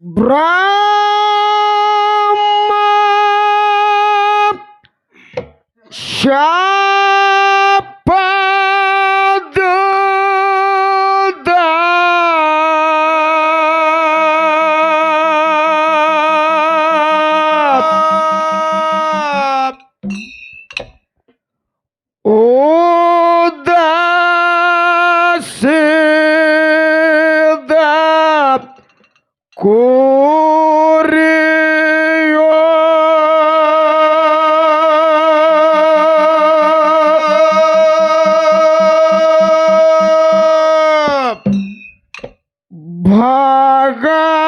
Брама Шапада. Удасида. Ко girl.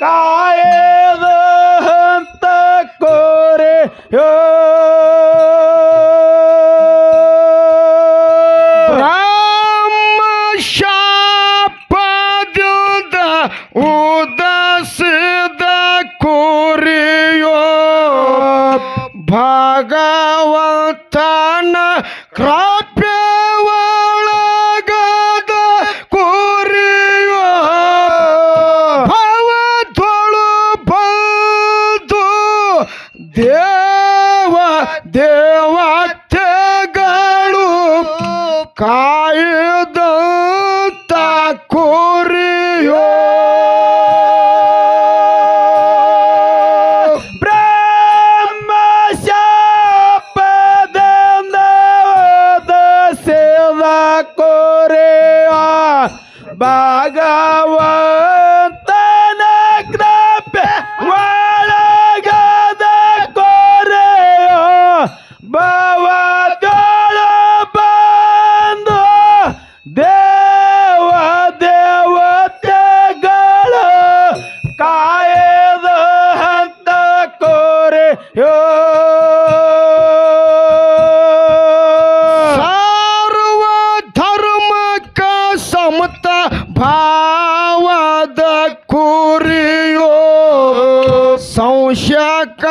ಕಾಯದ ಹಂತ ಕೋರೆ ಯೋ. ಭಾಗವಂತನ ಕ್ರಾಪ್ಯ ಶಾಖ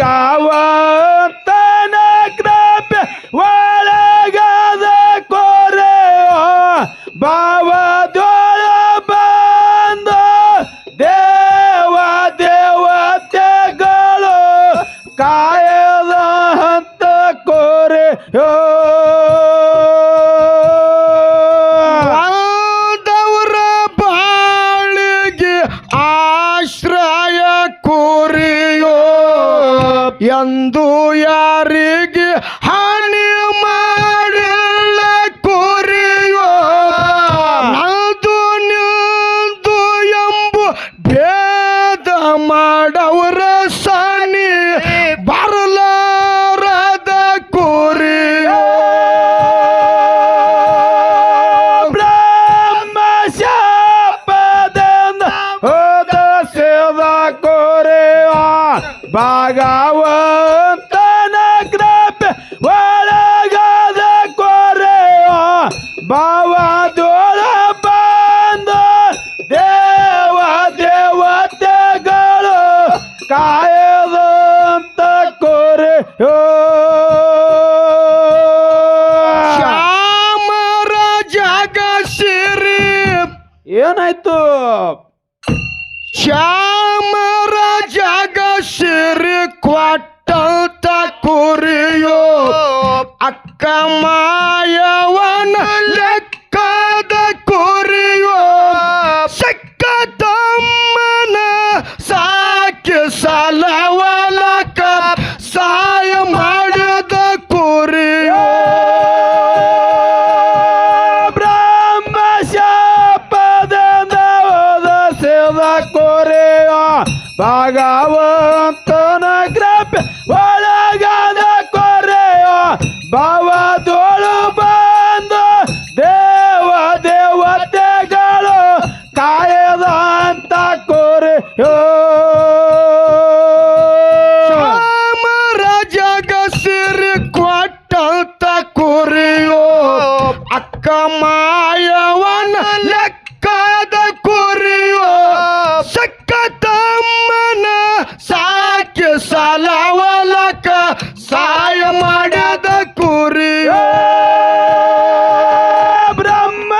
गावतन कृप्य ಒಳಗದ कोरे ಬಾವದು ಎಂದು ಯಾರಿಗೆ ಹಾನಿ ಭಾಗವಂತನ ಕೃಪೆ ಒಳಗಾದ ಕೋರೆಯ ಭಾವದೊಳ ಬಂದ ದೇವ ದೇವತೆಗಳು ಕಾಯದಂತ ಕೋರೆಯೋ. ಶ್ಯಾಮರ ಜಾಗ ಸಿರಿ. ಏನಾಯ್ತು? ಶ್ಯಾಮರ ಮಾಯವನ ಲೆಕ್ಕದ ಕುರಿಯೋ ಸಕ್ಕ ತಮ್ಮನ ಸಾಕಿ ಸಲವಲಕ ಸಾಯ ಮಾಡದ ಕುರಿಯೋ. ಬ್ರಹ್ಮ ಶಾಪದ ಸೇವ ಕೋರೆಯ. ಭಾಗವಂತನ ಕೃಪೆ ಮಾಯವನ ಲೆಕ್ಕದ ಕುರಿಯೋ ಸಕ್ಕ ತಮ್ಮನ ಸಾಕಿ ಸಲವಲಕ ಸಾಯ ಮಾಡದ ಕುರಿಯೋ. ಬ್ರಹ್ಮ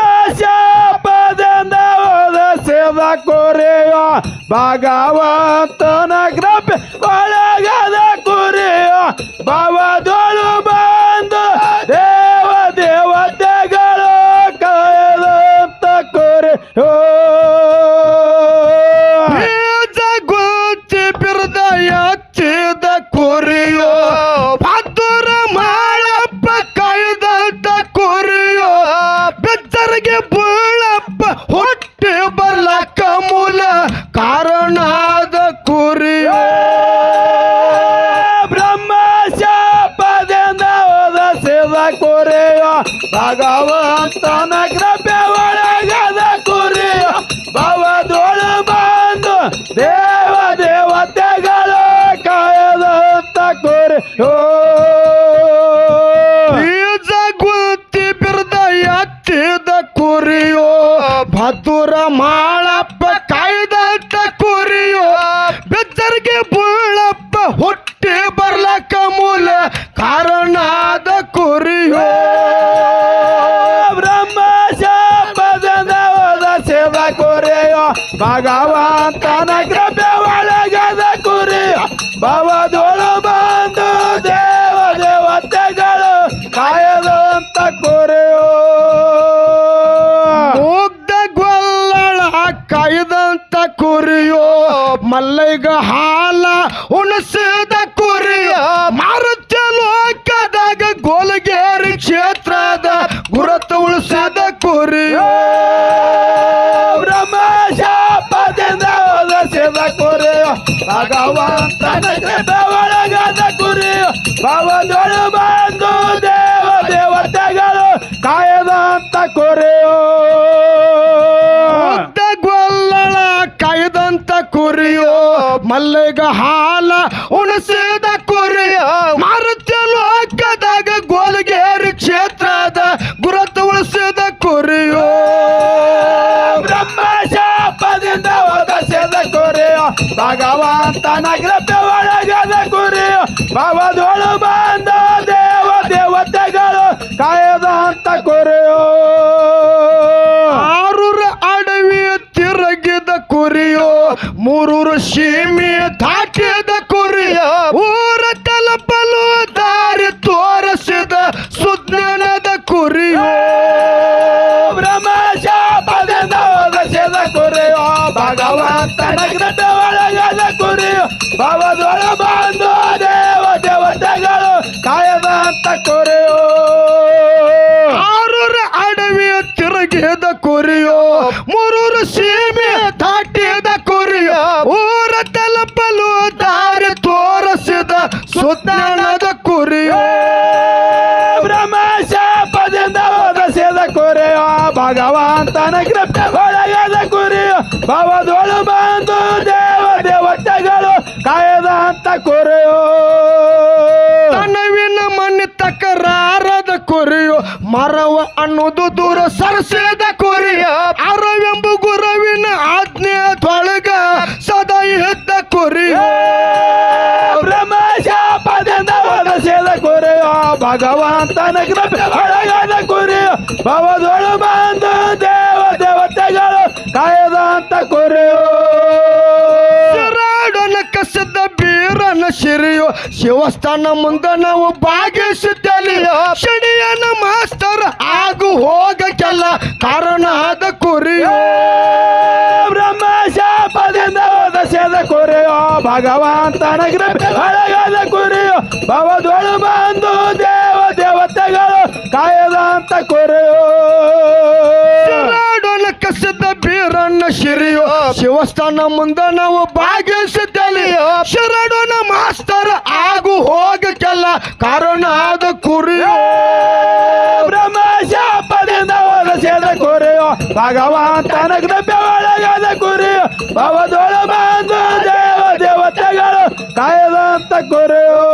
ಕೋರೆಯ. ಭಾಗವಂತನ ಕೃಪೆ ಒಳಗದ ಕುರಿಯೋ. ಭವದೊಳು ಬಂದು ಬೀಳಪ್ಪ, ಹೊಟ್ಟೆ ಬರ್ಲಕ್ಕ ಮೂಲ ಕಾರಣದ ಕುರಿ. ಬ್ರಹ್ಮ ಶಾಪದಿಂದ ಹೋದ ಸೇವ ಕೋರೆಯ, ಭಗವಂತನ ಕೃಪೆ ಒಳಗದ ಕುರಿಯ ಭವದೊಳು ಬಂದು ದೇವ ಭಗವಂತನ ಕೃಪೆ ಒಳಗದ ಕುರಿ, ಭವದೋಳು ಬಂದು ದೇವ ದೇವತೆಗಳು ಕಾಯದಂತ ಕುರಿಯೋ. ಮುಗ್ಧ ಗೊಲ್ಲಳ ಕಾಯ್ದಂತ ಕುರಿಯೋ. ಮಲ್ಲೈಗ ಹಾಲ ಉಣಸಿದ ಕುರಿಯೋ. ಮಾರುತ್ಯ ಲೋಕದಾಗ ಗೋಲಗೇರಿ ಕ್ಷೇತ್ರದ ಗುರುತ ಉಳಿಸಿದ ಕುರಿಯೋ. ಭವದೊಳು ಬಂದು ದೇವ ದೇವತೆಗಳು ಕಾಯದಂತ ಕೊರೆಯೋ. ಗೊಲ್ಲಳ ಕಾಯ್ದಂತ ಕುರಿಯೋ. ಮಲ್ಲಿಗ ಹಾಲ ಉಣಸಿದ ಕುರಿಯೋ. ಮಾರುತ್ಯ ಲೋಕದಾಗ ಗೋಲಗೇರಿ ಕ್ಷೇತ್ರದ ಗುರುತು ಉಳಿಸಿದ ಕುರಿಯೋ. ಶಾಪದಿಂದ ಹೋದ ಸೇದ ಕೋರೆಯ. ಭಗವಂತನ ಕೃಪೆ ಒಳಗದ ಕುರಿಯೋ. ಭವದೊಳು ಒಳಗದ ಬಾವ ಭವದೊಳ ಬಂದು ದೇವ ದೇವತೆಗಳು ಕಾಯದಂತ ಕುರಿಯೋ ಆರೂರ ಅಡವಿ ತಿರುಗಿದ ಕುರಿಯೋ, ಮೂರೂರು ಸೀಮೆ ದಾಟಿದ ಕುರಿಯೋ, ಊರ ತಲುಪಲು ಸುಜ್ಞಾನದ ಕುರಿಯೋ. ಬ್ರಹ್ಮ ಶಾಪದಿಂದ ಒದಸಿದ ಕುರಿಯೋ, ಭಗವಂತನ ಕೃಪೆ. ಭವದೊಳು ಬಂದು ದೇವ ದೇವತೆಗಳು ಕಾಯದ ಅಂತ ಕೊರೆಯೋ. ತನವಿನ ಮನೆ ತಕರಾರದ ಕೊರೆಯೋ. ಮರವ ಅನ್ನೋದು ದೂರ ಸರಸದ ಕೊರೆಯ. ಅರವೆಂಬು ಗುರುವಿನ ಆಜ್ಞೆ ತೊಳಗ ಸದಾ ಇದ್ದ ಕೊರೆಯೋ. ಭಗವಂತನ ಕೃಪೆ ಒಳಗದ ಕುರಿಯೋ. ಭವದೊಳು ಬಂದು ಕಾಯದಂತ ಕುರಿಯೋ ಶಿರಾಡನ ಕಸದ ಬೀರನ ಶಿರಿಯೋ ಶಿವಸ್ಥಾನ ಮುಂದೆ ನಾವು ಭಾಗಿಸಿದ್ದಲಿಯೋ ಶನಿಯನ ಮಾಸ್ತರ್ ಆಗು ಹೋಗಕ್ಕೆಲ್ಲ ಕಾರಣ ಆದ ಕುರಿಯೋ. ಬ್ರಹ್ಮ ಶಾಪದಿಂದ ಒದಸಿದ ಕುರಿಯೋ ಭಗವಂತನ ಕೃಪೆ ಒಳಗದ ಕುರಿಯೋ ಭವದೊಳು ಬಂದು ದೇವ ದೇವತೆಗಳು ಕಾಯದಂತ ಕುರಿಯೋ. ಶಿರಿಯೋ ಶಿವಸ್ಥಾನ ಮುಂದ ನಾವು ಭಾಗಿಸಿದ್ದಲಿಯೋ ನಮ್ಮ ಮಾಸ್ತರ್ ಆಗು ಹೋಗಕ್ಕೆಲ್ಲ ಕಾರಣ ಆದ ಕುರಿಯೋ. ಬ್ರಹ್ಮಶಾಪದಿಂದ ಒದಸಿದ ಕುರಿಯೋ. ಭಗವಾನ್ ಕೃಪೆ ಒಳಗದ ಕುರಿಯೋ. ಭವದೊಳ ಬಂದು ದೇವ ದೇವತೆಗಳು ಕಾಯದಂತ ಕುರಿಯೋ.